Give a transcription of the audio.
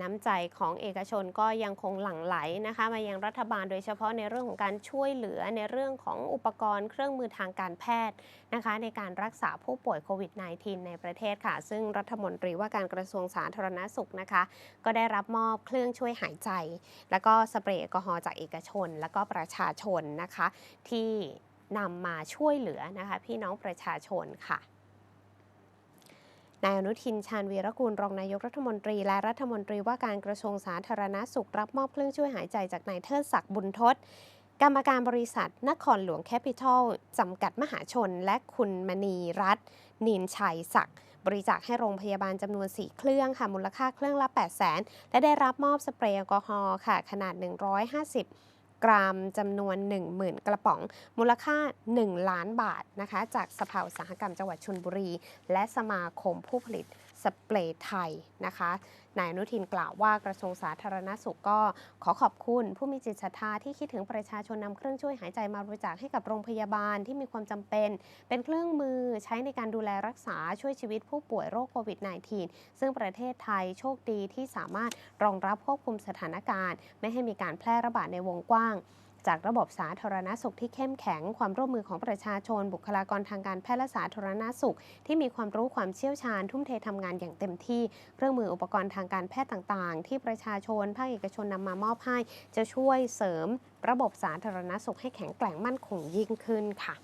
น้ำใจของเอกชนก็ยังคงหลั่งไหลนะคะ มายังรัฐบาลโดยเฉพาะในเรื่องของการช่วยเหลือในเรื่องของอุปกรณ์เครื่องมือทางการแพทย์นะคะ ในการรักษาผู้ป่วยโควิด -19 ในประเทศค่ะ ซึ่งรัฐมนตรีว่าการกระทรวงสาธารณสุขนะคะ ก็ได้รับมอบเครื่องช่วยหายใจ แล้วก็สเปรย์แอลกอฮอล์จากเอกชน แล้วก็ประชาชนนะคะ ที่นำมาช่วยเหลือนะคะ พี่น้องประชาชนค่ะ นายอนุทินชาญวีรกูลรองนายกรัฐมนตรี และรัฐมนตรีว่าการกระทรวงสาธารณาสุขรับมอบเครื่องช่วยหายใจจากนายเทิดศักดิ์บุญทศกรรมการบริษัท นครหลวงแคปิทอลจำกัดมหาชน และคุณมณีรัตน์นินชัยศักดิ์บริจาคให้โรงพยาบาลจำนวน 4 เครื่องค่ะมูลค่าเครื่องละ 8 0 0 0 0 0และได้รับมอบสเปรย์แอลกอฮอล์ค่ะ ขนาด 150 กรัมจำนวน 10,000 กระป๋อง มูลค่า 1 ล้านบาทนะคะจากสภาอุตสาหกรรมจังหวัดชลบุรี และสมาคมผู้ผลิตสเปรย์ไทยนะคะนายอนุทินกล่าวว่ากระทรวงสาธารณสุขก็ขอขอบคุณ ผู้มีจิตศรัทธาที่คิดถึงประชาชนนำเครื่องช่วยหายใจมาบริจาคให้กับโรงพยาบาลที่มีความจำเป็น เป็นเครื่องมือใช้ในการดูแลรักษาช่วยชีวิตผู้ป่วยโรคโควิด -19 ซึ่งประเทศไทยโชคดีที่สามารถรองรับควบคุมสถานการณ์ ไม่ให้มีการแพร่ระบาดในวงกว้างจากระบบสาธารณสุขที่เข้มแข็ง ความร่วมมือของประชาชน บุคลากรทางการแพทย์และสาธารณสุข ที่มีความรู้ความเชี่ยวชาญ ทุ่มเททำงานอย่างเต็มที่ เครื่องมืออุปกรณ์ทางการแพทย์ต่างๆ ที่ประชาชนภาคเอกชนนำมามอบให้ จะช่วยเสริม ระบบสาธารณสุขให้แข็งแกร่งมั่นคงยิ่งขึ้นค่ะ